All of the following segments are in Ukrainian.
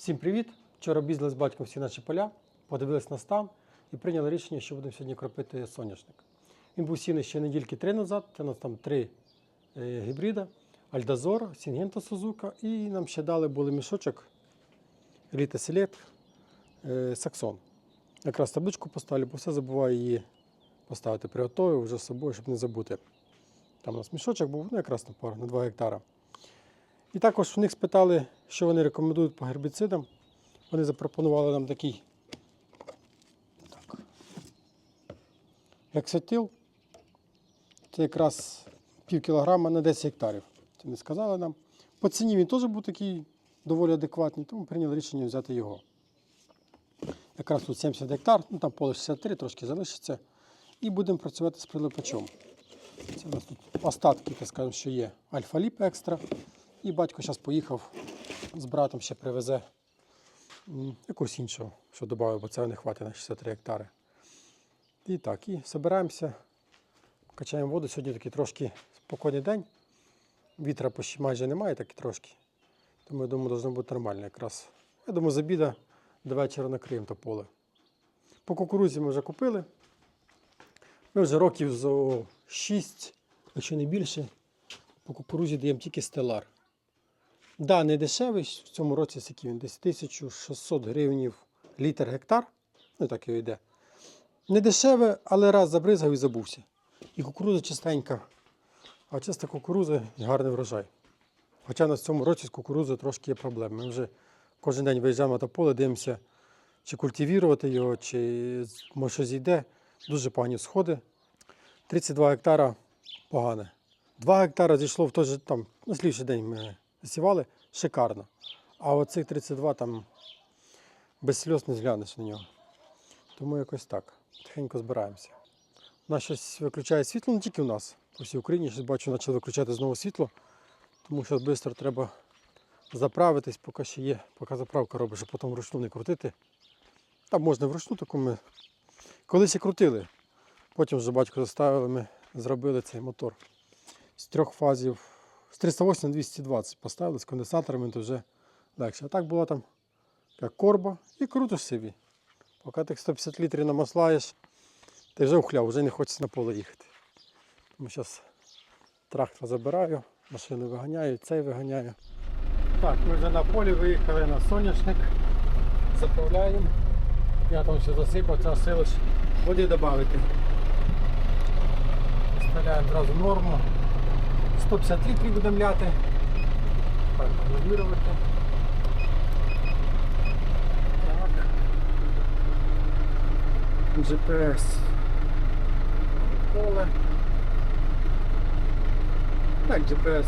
Всім привіт! Вчора об'їздили з батьком всі наші поля, подивились на стан і прийняли рішення, що будемо сьогодні кропити соняшник. Він був сіний ще недільки три назад. Це у нас там три е, гібрида: Альдазор, Сінгента Сузука, і нам ще дали були мішочок Еліта Селект е, Саксон. Якраз табличку поставлю, бо все забуваю її поставити приготовив вже з собою, щоб не забути. Там у нас мішочок був, ну якраз на пару, на 2 гектара. І також в них спитали, що вони рекомендують по гербіцидам. Вони запропонували нам такий так, гексатил. Це якраз пів кілограма на 10 гектарів. Це не сказали нам. По ціні він теж був такий доволі адекватний, тому прийняли рішення взяти його. Якраз тут 70 гектар, ну там поле 63, трошки залишиться. І будемо працювати з прилипачом. Це у нас тут остатки, так скажемо, що є альфа-ліп екстра. І батько зараз поїхав з братом ще привезе якогось іншого, що додав, бо це не хватить на 63 гектари. І так, і збираємося, качаємо воду. Сьогодні такий трошки спокійний день. Вітра майже немає, так і трошки. Тому я думаю, должно бути нормально якраз. Я думаю, з обіда до вечора накриємо то поле. По кукурузі ми вже купили. Ми вже років зо 6, якщо не більше, по кукурузі даємо тільки стелар. Да, не дешевий. В цьому році скільки він десь 1600 гривень літр гектар. Ну так і йде. Не дешеве, але раз забризгав і забувся. І кукуруза чистенька. А чиста кукуруза і гарний врожай. Хоча на цьому році з кукурузою трошки є проблеми. Ми вже кожен день виїжджаємо на поле, дивимося, чи культивірувати його, чи може щось йде. Дуже погані сходи. 32 гектара погане. 2 гектара зійшло в той же там, на слідчий день ми засівали, шикарно. А оцих 32 там без сльоз не зглянеш на нього. Тому якось так. Тихенько збираємося. У нас щось виключає світло, не тільки в нас. По всій Україні щось бачу, почали виключати знову світло. Тому що швидко треба заправитись, поки ще є, поки заправка робить, щоб потім вручну не крутити. Там можна вручну таку ми. Колись і крутили. Потім вже батько заставили, ми зробили цей мотор з трьох фазів. З 308 на 220 поставили з конденсаторами, то вже легше. А так була там як корба і крутиш собі. Поки ти 150 літрів намаслаєш, ти вже ухляв, вже не хочеться на поле їхати. Тому зараз трактор забираю, машину виганяю, цей виганяю. Так, ми вже на полі виїхали на соняшник, заправляємо. Я там ще засипав, це силиш води додати. Вставляємо одразу норму. 150 літрів будемо ляти. Так, регулювати. Так. GPS. Поле. Так, GPS.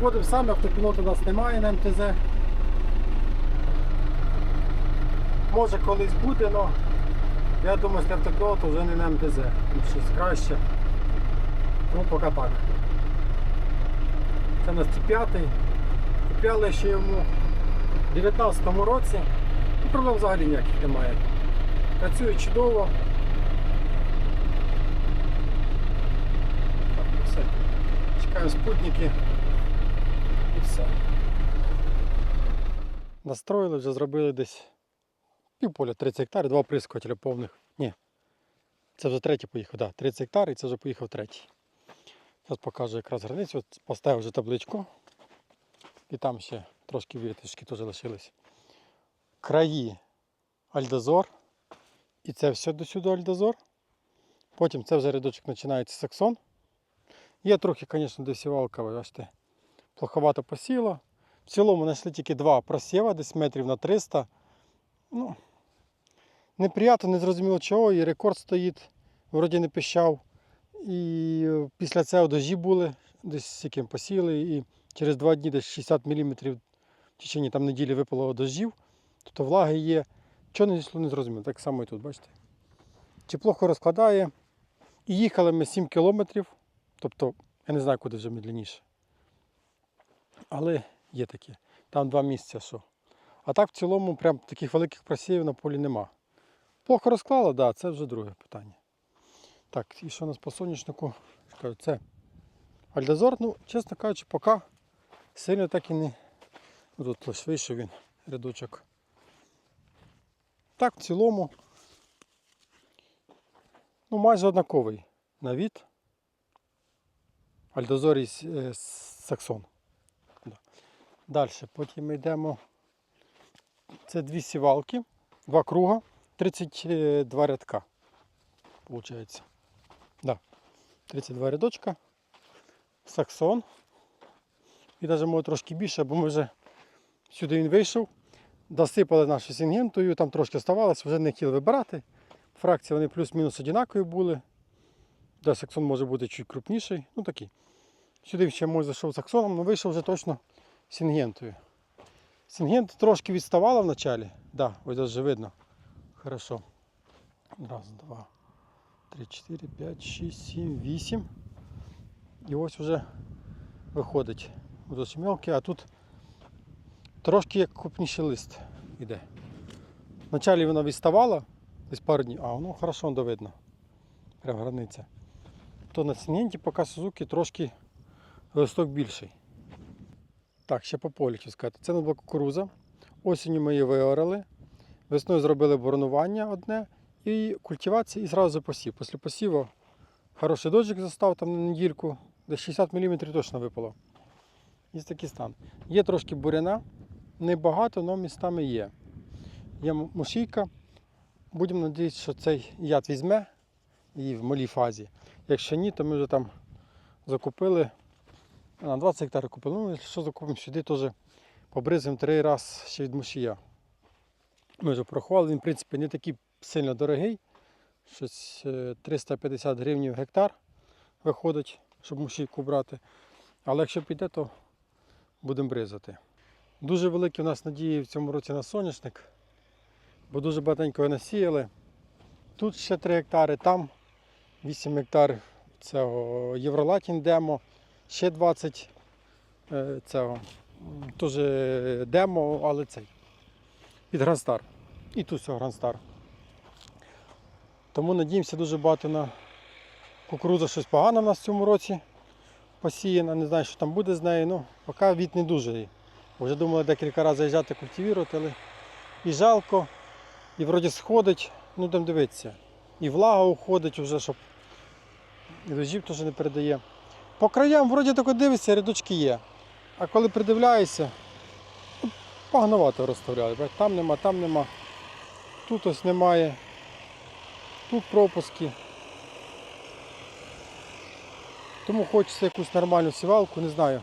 Вводимо саме, автопілоту у нас немає на МТЗ. Може колись буде, але я думаю, що автопілоту вже не на МТЗ. Щось краще. Ну, поки так. Це у нас п'ятий. Купляли ще йому у 19-му році. І проблем взагалі ніяких немає. Працює чудово. Так, ну все. Чекаємо спутники і все. Настроїли, вже зробили десь півполя 30 гектарів, два прискувателя повних. Ні. Це вже третій поїхав, так, да, 30 гектарів, це вже поїхав третій. Зараз покажу якраз границю. От поставив вже табличку. І там ще трошки віточки теж лишились. Краї Альдозор. І це все до сюди Альдозор. Потім це вже рядочок починається саксон. Є трохи, звісно, досівалка, бачите, плоховато посіло. В цілому знайшли тільки два просіва, десь метрів на 300. Ну, неприятно, не зрозуміло чого, і рекорд стоїть, вроді не пищав. І е, після цього дожі були, десь скільки посіли, і через два дні десь 60 мм в течение там неділі випало дождів. Тобто влаги є. Чого не не зрозуміло. Так само і тут, бачите. Чи плохо розкладає. І їхали ми 7 кілометрів. Тобто, я не знаю, куди вже медленніше. Але є таке. Там два місця що. А так в цілому прям таких великих просіїв на полі нема. Плохо розклало, так, да, це вже друге питання. Так, і що у нас по соняшнику? Це Альдозор, ну, чесно кажучи, поки сильно так і не, Тут ось вийшов він рядочок. Так, в цілому. Ну, майже однаковий на від. Альдозорій е, Саксон. Далі, потім ми йдемо. Це дві сівалки, два круга, 32 рядка. Получається. Да. 32 рядочка. Саксон. І навіть може трошки більше, бо ми вже сюди він вийшов. Досипали нашу сінгентою, там трошки оставалось, вже не хотіли вибирати. Фракції вони плюс-мінус однакові були. Да, саксон може бути чуть крупніший. Ну такий. Сюди ще мой зайшов саксоном, але вийшов вже точно сінгентою. Сінгент трошки відставала в началі. Да, ось вже видно. Хорошо. Раз, два, три, чотири, п'ять, шість, сім, вісім. І ось вже виходить. Ще мелкий, а тут трошки як крупніший лист іде. Вначалі вона відставала десь пару днів, а воно хорошо воно видно. Прям границя. То на сінгенті поки Сузуки трошки листок більший. Так, ще по полі хочу сказати. Це була кукуруза. Осінню ми її виорали. Весною зробили боронування одне і культивація, і зразу посів. Після посіву хороший дощик застав там на недільку, десь 60 мм точно випало. Ось такий стан. Є трошки буряна, небагато, але містами є. Є мушійка. Будемо сподіватися, що цей яд візьме її в малій фазі. Якщо ні, то ми вже там закупили. На 20 гектарів купили. Ну, якщо закупимо сюди, теж побризуємо три рази ще від мушія. Ми вже порахували, він в принципі не такий сильно дорогий. Щось е, 350 гривень в гектар виходить, щоб мушійку брати. Але якщо піде, то будемо бризати. Дуже великі у нас надії в цьому році на соняшник, бо дуже багатенько насіяли. Тут ще 3 гектари, там 8 гектар цього Євролатін демо, ще 20 е, цього. Теж демо, але цей. Під Гранстар. І тут все Гранстар. Тому надіємося дуже багато на кукурудза щось погано в нас в цьому році посіяна. Не знаю, що там буде з нею. Ну, поки від не дуже. Вже думали декілька разів заїжджати культивірувати, але і жалко, і вроді сходить, ну там дивитися. І влага уходить вже, щоб і дощів теж не передає. По краям вроді тако дивишся, рядочки є. А коли придивляєшся, ну, погновато. Там нема, там нема. Тут ось немає. Тут пропуски. Тому хочеться якусь нормальну сівалку, не знаю.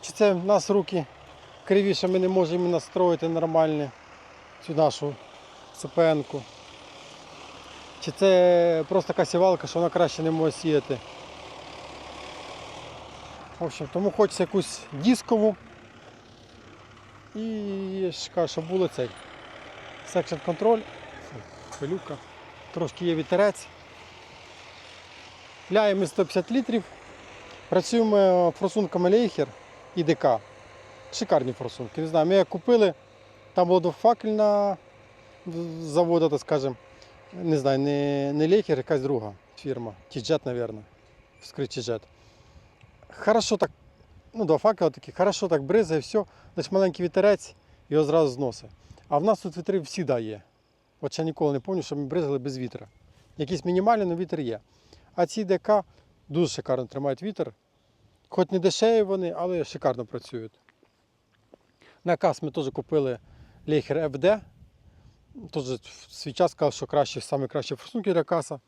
Чи це в нас руки криві, що ми не можемо настроїти нормально цю нашу СПН-ку. Чи це просто така сівалка, що вона краще не може сіяти. В общем, тому хочеться якусь дискову. І я щоб було цей секшн контроль. Пилюка. Трошки є вітерець. Ляємо 150 літрів. Працюємо форсунками Лейхер і ДК. Шикарні форсунки. Не знаю, ми як купили, там була двофакельна з заводу, так скажемо. Не знаю, не, не Лейхер, якась друга фірма. Тіджет, мабуть. Вскритий джет. Хорошо так, ну, два факела такі, хорошо так бризає, все, десь маленький вітерець, його зразу зносить. А в нас тут вітри завжди є. От ще ніколи не пам'ятаю, що ми бризали без вітра. Якийсь мінімальний, але вітер є. А ці ДК дуже шикарно тримають вітер. Хоч не дешеві вони, але шикарно працюють. На кас ми теж купили Leicher FD. Теж в свій час сказав, що краще, саме кращі форсунки для каса.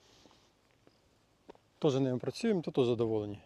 Теж ними працюємо, то теж задоволені.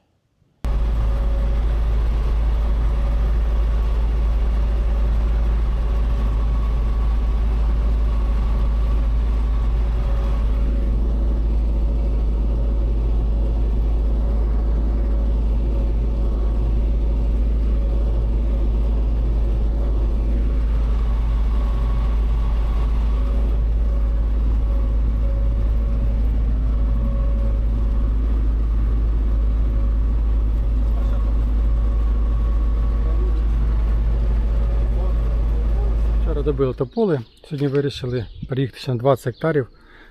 Вчора добили то поле, сьогодні вирішили переїхати на 20 гектарів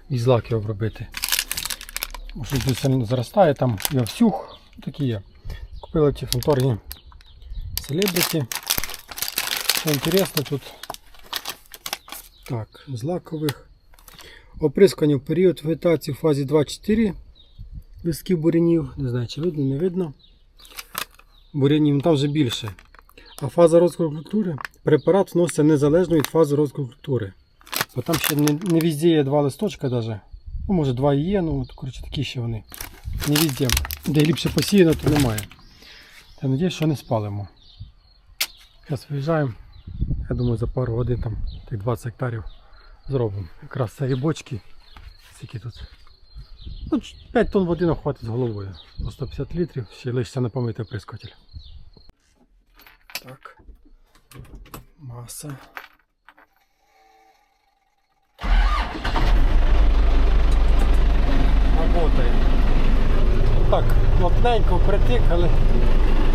і злаки обробити. Щось заростає, там і овсюх, такі є. Купили ці фунторні селебриті. що інтересно тут. Так, злакових. Оприскування в період вегетації в фазі 2-4 листків бурянів. Не знаю, чи видно, не видно. Бурянів ну, там вже більше. А фаза розвитку культури препарат вноситься незалежно від фази розвитку культури. Бо там ще не, не везде є два листочка даже. Ну, може два і є, ну от, коротше, такі ще вони. Не везде. Де ліпше посіяно, то немає. Я надіюсь, що не спалимо. Зараз виїжджаємо. Я думаю, за пару годин там тих 20 гектарів зробимо. Якраз цієї бочки. Скільки тут? Ну, 5 тонн води нам хватить з головою. По 150 літрів, ще лишиться на помити прискотель. Так. Маса. Работає. Так, плотненько притикали,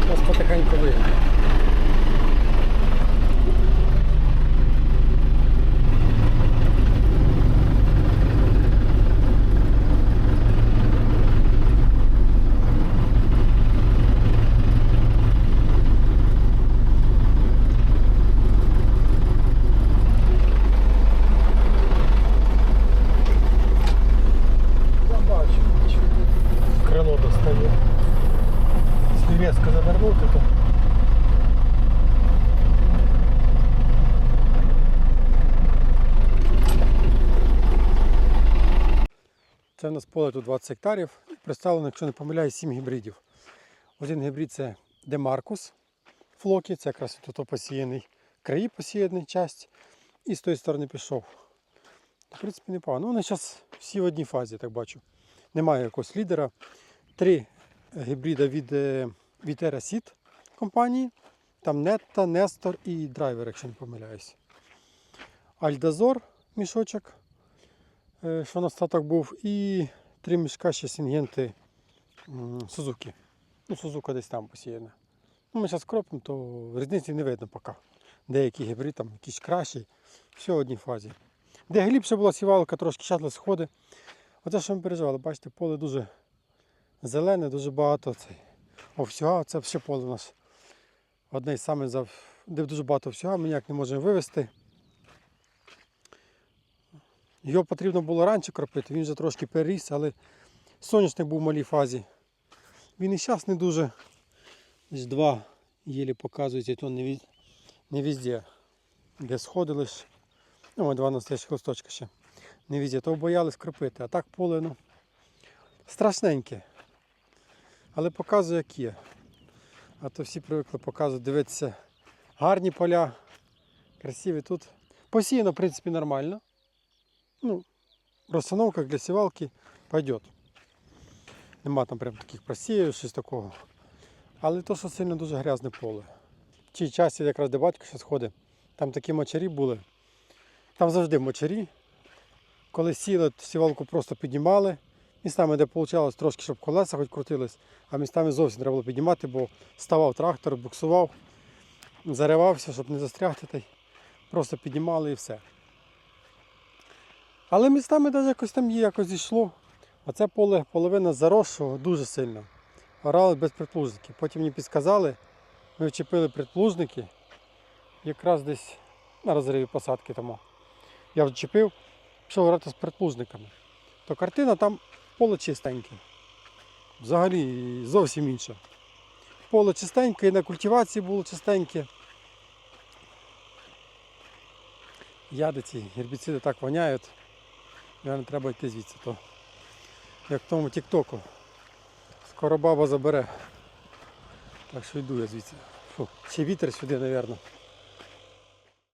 зараз потихеньку вийде. Я бачу, бачу. Крило достає. Якщо різко завернути, то. Це в нас поле тут 20 гектарів. Представлено, якщо не помиляюсь, 7 гібридів. Один гібрид це Демаркус Флокі, це якраз тут посіяний краї посіяний часть. І з тої сторони пішов. В принципі, непогано. Вони зараз всі в одній фазі, так бачу. Немає якогось лідера. Три гібрида від, е, від Erasit компанії. Там Netta, Nestor і драйвер, якщо не помиляюсь. Альдазор мішочок, що на остаток був. І три мішка ще сінгенти Сузуки. Ну, Сузука десь там посіяна. Ну, ми зараз кропимо, то різниці не видно поки. Деякі гібрид там якісь кращі. Все в одній фазі. Де глибше була сівалка, трошки щадли сходи. Оце, що ми переживали, бачите, поле дуже зелене, дуже багато цей. Це ще поле у нас одне із самих, де дуже багато всього, ми ніяк не можемо вивезти. Його потрібно було раніше кропити, він вже трошки переріс, але соняшник був в малій фазі. Він і зараз не дуже. Десь два єлі показується, і то не, віз- не везде. Де сходи лише. Ну, ось два настоящих листочка ще. Не везде. То боялись кропити. А так поле, ну, страшненьке. Але показує, як є. А то всі привикли показувати, дивитися гарні поля, красиві тут. Посіяно, в принципі, нормально. Ну, розстановка для сівалки пойдет. Нема там прям таких просіїв, щось такого. Але то, що сильно дуже грязне поле. В тій часі, якраз де батько зараз ходить, там такі мочарі були. Там завжди мочарі. Коли сіли, то сівалку просто піднімали. Містами, де вийшло трошки, щоб колеса хоч крутились, а містами зовсім треба було піднімати, бо ставав трактор, буксував, заривався, щоб не застрягти. Просто піднімали і все. Але містами навіть якось там є, якось зійшло. Оце поле половина заросшого дуже сильно. Орали без предплужників. Потім мені підказали, ми вчепили предплужники. Якраз десь на розриві посадки тому. Я вчепив, пішов грати з предплужниками. То картина там поле чистеньке. Взагалі зовсім інша. Поле чистеньке, і на культивації було чистеньке. Яди ці гербіциди так воняють. Наверно, треба йти звідси. То, як в тому тіктоку. Скоро баба забере. Так що йду я звідси. Фу, ще вітер сюди, мабуть.